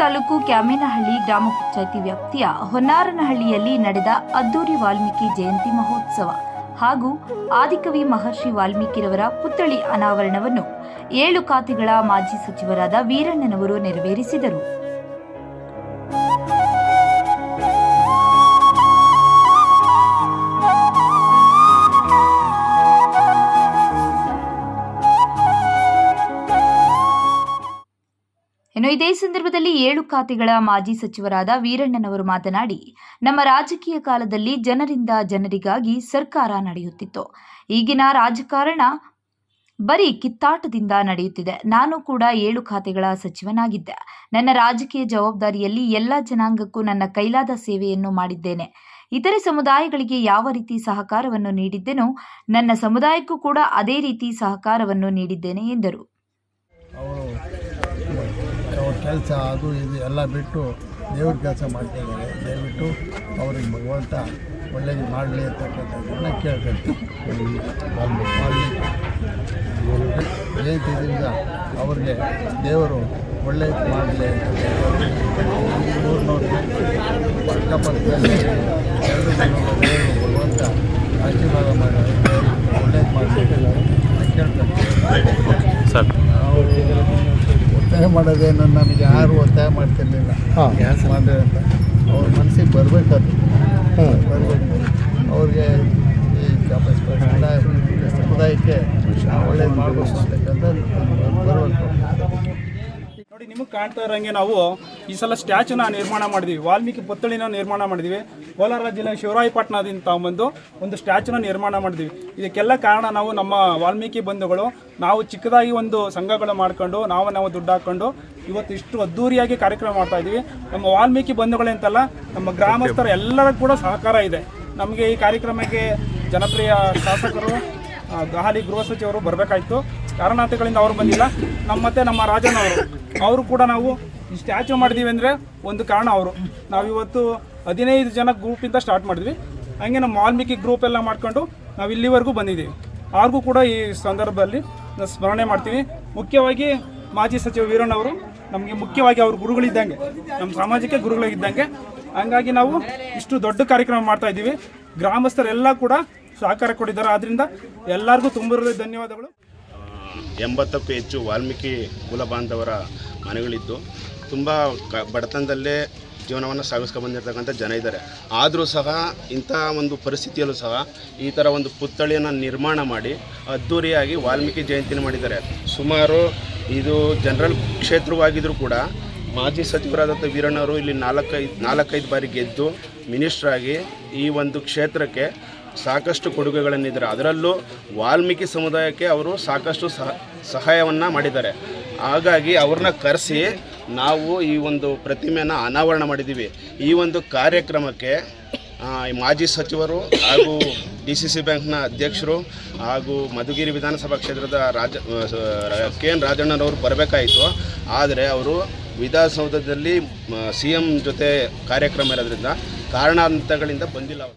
ತಾಲೂಕು ಕ್ಯಾಮೇನಹಳ್ಳಿ ಗ್ರಾಮ ಪಂಚಾಯಿತಿ ವ್ಯಾಪ್ತಿಯ ಹೊನ್ನಾರನಹಳ್ಳಿಯಲ್ಲಿ ನಡೆದ ಅದ್ದೂರಿ ವಾಲ್ಮೀಕಿ ಜಯಂತಿ ಮಹೋತ್ಸವ ಹಾಗೂ ಆದಿಕವಿ ಮಹರ್ಷಿ ವಾಲ್ಮೀಕಿರವರ ಪುತ್ಥಳಿ ಅನಾವರಣವನ್ನು ಏಳು ಖಾತೆಗಳ ಮಾಜಿ ಸಚಿವರಾದ ವೀರಣ್ಣನವರು ನೆರವೇರಿಸಿದರು. ಇನ್ನು ಇದೇ ಸಂದರ್ಭದಲ್ಲಿ ಏಳು ಖಾತೆಗಳ ಮಾಜಿ ಸಚಿವರಾದ ವೀರಣ್ಣನವರು ಮಾತನಾಡಿ, ನಮ್ಮ ರಾಜಕೀಯ ಕಾಲದಲ್ಲಿ ಜನರಿಂದ ಜನರಿಗಾಗಿ ಸರ್ಕಾರ ನಡೆಯುತ್ತಿತ್ತು. ಈಗಿನ ರಾಜಕಾರಣ ಬರೀ ಕಿತ್ತಾಟದಿಂದ ನಡೆಯುತ್ತಿದೆ. ನಾನು ಕೂಡ ಏಳು ಖಾತೆಗಳ ಸಚಿವನಾಗಿದ್ದೆ. ನನ್ನ ರಾಜಕೀಯ ಜವಾಬ್ದಾರಿಯಲ್ಲಿ ಎಲ್ಲ ಜನಾಂಗಕ್ಕೂ ನನ್ನ ಕೈಲಾದ ಸೇವೆಯನ್ನು ಮಾಡಿದ್ದೇನೆ. ಇತರೆ ಸಮುದಾಯಗಳಿಗೆ ಯಾವ ರೀತಿ ಸಹಕಾರವನ್ನು ನೀಡಿದ್ದೆನೋ, ನನ್ನ ಸಮುದಾಯಕ್ಕೂ ಕೂಡ ಅದೇ ರೀತಿ ಸಹಕಾರವನ್ನು ನೀಡಿದ್ದೇನೆ ಎಂದರು. ಕೆಲಸ ಅದು ಇದು ಎಲ್ಲ ಬಿಟ್ಟು ದೇವ್ರ ಕೆಲಸ ಮಾಡ್ತಿದ್ದಾರೆ. ದಯವಿಟ್ಟು ಅವ್ರಿಗೆ ಭಗವಂತ ಒಳ್ಳೇದು ಮಾಡಲಿ ಅಂತಕ್ಕಂಥದ್ದನ್ನು ಕೇಳ್ಕೊಳ್ತೀವಿ ಜಯಂತಿದಿಂದ ಅವ್ರಿಗೆ ದೇವರು ಒಳ್ಳೇದು ಮಾಡಲಿ ಅಂತ ಅಕ್ಕಪಕ್ಕದಲ್ಲಿ ಎಲ್ಲರೂ ದೇವರು ಭಗವಂತ ಆಶೀರ್ವಾದ ಮಾಡಿ ಒಳ್ಳೇದು ಮಾಡಲಿ ಕೇಳ್ಕೊಳ್ತೀವಿ ಸರ್. ಮಾಡೋದೇನು ನನಗೆ ಯಾರು ಒತ್ತಾಯ ಮಾಡ್ತಿರ್ಲಿಲ್ಲ. ಮಾಡಿ ಅಂತ. ಅವ್ರ ಮನಸ್ಸಿಗೆ ಬರಬೇಕದು ಬರಬೇಕು. ಅವ್ರಿಗೆ ಈ ಸಮುದಾಯಕ್ಕೆ ಒಳ್ಳೇದು ಮಾಡಬೇಕು ಅಂತಕ್ಕಂಥದ್ದು ಬರಬೇಕು. ನೋಡಿ ನಿಮಗೆ ಕಾಣ್ತಾ ಇರೋಂಗೆ ನಾವು ಈ ಸಲ ಸ್ಟ್ಯಾಚುನ ನಿರ್ಮಾಣ ಮಾಡಿದ್ವಿ. ವಾಲ್ಮೀಕಿ ಪುತ್ಥಳಿನ ನಿರ್ಮಾಣ ಮಾಡಿದ್ವಿ. ಕೋಲಾರ ಜಿಲ್ಲೆ ಶಿವರಾಯಪಟ್ಟಣದಿಂದ ತಗೊಂಬಂದು ಒಂದು ಸ್ಟ್ಯಾಚುನ ನಿರ್ಮಾಣ ಮಾಡಿದ್ವಿ. ಇದಕ್ಕೆಲ್ಲ ಕಾರಣ ನಾವು ನಮ್ಮ ವಾಲ್ಮೀಕಿ ಬಂಧುಗಳು, ನಾವು ಚಿಕ್ಕದಾಗಿ ಒಂದು ಸಂಘಗಳು ಮಾಡ್ಕೊಂಡು, ನಾವು ನಾವು ದುಡ್ಡು ಹಾಕ್ಕೊಂಡು ಇವತ್ತು ಇಷ್ಟು ಅದ್ದೂರಿಯಾಗಿ ಕಾರ್ಯಕ್ರಮ ಮಾಡ್ತಾ ಇದ್ದೀವಿ. ನಮ್ಮ ವಾಲ್ಮೀಕಿ ಬಂಧುಗಳಂತಲ್ಲ ನಮ್ಮ ಗ್ರಾಮಸ್ಥರ ಎಲ್ಲರೂ ಕೂಡ ಸಹಕಾರ ಇದೆ. ನಮಗೆ ಈ ಕಾರ್ಯಕ್ರಮಕ್ಕೆ ಜನಪ್ರಿಯ ಶಾಸಕರು ಹಾಲಿ ಗೃಹ ಸಚಿವರು ಬರಬೇಕಾಯ್ತು. ಕಾರಣಾಂತಗಳಿಂದ ಅವರು ಬಂದಿಲ್ಲ. ನಮ್ಮ ಮತ್ತೆ ನಮ್ಮ ರಾಜನ್ ಅವರು ಕೂಡ ನಾವು ಸ್ಟ್ಯಾಚು ಮಾಡಿದೀವಿ ಅಂದರೆ ಒಂದು ಕಾರಣ ಅವರು. ನಾವು ಇವತ್ತು ಹದಿನೈದು ಜನ ಗ್ರೂಪಿಂದ ಸ್ಟಾರ್ಟ್ ಮಾಡಿದ್ವಿ. ಹಂಗೆ ನಮ್ಮ ವಾಲ್ಮೀಕಿ ಗ್ರೂಪ್ ಎಲ್ಲ ಮಾಡ್ಕೊಂಡು ನಾವು ಇಲ್ಲಿವರೆಗೂ ಬಂದಿದ್ದೀವಿ. ಅವ್ರಿಗೂ ಕೂಡ ಈ ಸಂದರ್ಭದಲ್ಲಿ ಸ್ಮರಣೆ ಮಾಡ್ತೀವಿ ಮುಖ್ಯವಾಗಿ ಮಾಜಿ ಸಚಿವ ವೀರಣ್ಣ ಅವರು, ನಮಗೆ ಮುಖ್ಯವಾಗಿ ಅವ್ರ ಗುರುಗಳಿದ್ದಂಗೆ ನಮ್ಮ ಸಮಾಜಕ್ಕೆ ಗುರುಗಳಿದ್ದಂಗೆ. ಹಂಗಾಗಿ ನಾವು ಇಷ್ಟು ದೊಡ್ಡ ಕಾರ್ಯಕ್ರಮ ಮಾಡ್ತಾ ಇದ್ದೀವಿ. ಗ್ರಾಮಸ್ಥರೆಲ್ಲ ಕೂಡ ಸಹಕಾರ ಕೊಟ್ಟಿದ್ದಾರೆ. ಆದ್ದರಿಂದ ಎಲ್ಲರಿಗೂ ತುಂಬ ಧನ್ಯವಾದಗಳು. ಎಂಬತ್ತಕ್ಕೂ ಹೆಚ್ಚು ವಾಲ್ಮೀಕಿ ಕುಲ ಬಾಂಧವರ ಮನೆಗಳಿದ್ದು, ತುಂಬ ಕ, ಬಡತನದಲ್ಲೇ ಜೀವನವನ್ನು ಸಾಗಿಸ್ಕೊಂಡು ಬಂದಿರತಕ್ಕಂಥ ಜನ ಇದ್ದಾರೆ. ಆದರೂ ಸಹ ಇಂಥ ಒಂದು ಪರಿಸ್ಥಿತಿಯಲ್ಲೂ ಸಹ ಈ ಥರ ಒಂದು ಪುತ್ಥಳಿಯನ್ನು ನಿರ್ಮಾಣ ಮಾಡಿ ಅದ್ಧೂರಿಯಾಗಿ ವಾಲ್ಮೀಕಿ ಜಯಂತಿನ ಮಾಡಿದ್ದಾರೆ. ಸುಮಾರು ಇದು ಜನರಲ್ ಕ್ಷೇತ್ರವಾಗಿದ್ದರೂ ಕೂಡ ಮಾಜಿ ಸಚಿವರಾದಂಥ ವೀರಣ್ಣವರು ಇಲ್ಲಿ ನಾಲ್ಕೈದು ನಾಲ್ಕೈದು ಬಾರಿ ಗೆದ್ದು, ಮಿನಿಸ್ಟ್ರಾಗಿ ಈ ಒಂದು ಕ್ಷೇತ್ರಕ್ಕೆ ಸಾಕಷ್ಟು ಕೊಡುಗೆಗಳನ್ನಿದ್ದಾರೆ. ಅದರಲ್ಲೂ ವಾಲ್ಮೀಕಿ ಸಮುದಾಯಕ್ಕೆ ಅವರು ಸಾಕಷ್ಟು ಸಹ, ಸಹಾಯವನ್ನು ಮಾಡಿದ್ದಾರೆ. ಹಾಗಾಗಿ ಅವ್ರನ್ನ ಕರೆಸಿ ನಾವು ಈ ಒಂದು ಪ್ರತಿಮೆಯನ್ನು ಅನಾವರಣ ಮಾಡಿದ್ದೀವಿ. ಈ ಒಂದು ಕಾರ್ಯಕ್ರಮಕ್ಕೆ ಮಾಜಿ ಸಚಿವರು ಹಾಗೂ ಡಿ ಸಿ ಸಿ ಬ್ಯಾಂಕ್ನ ಅಧ್ಯಕ್ಷರು ಹಾಗೂ ಮಧುಗಿರಿ ವಿಧಾನಸಭಾ ಕ್ಷೇತ್ರದ ರಾಜ ಕೆ ಎನ್ ರಾಜಣ್ಣನವರು ಬರಬೇಕಾಯಿತು. ಆದರೆ ಅವರು ವಿಧಾನಸೌಧದಲ್ಲಿ ಸಿ ಎಂ ಜೊತೆ ಕಾರ್ಯಕ್ರಮ ಇರೋದ್ರಿಂದ ಕಾರಣಾಂತರಗಳಿಂದ ಬಂದಿಲ್ಲ ಅವರು.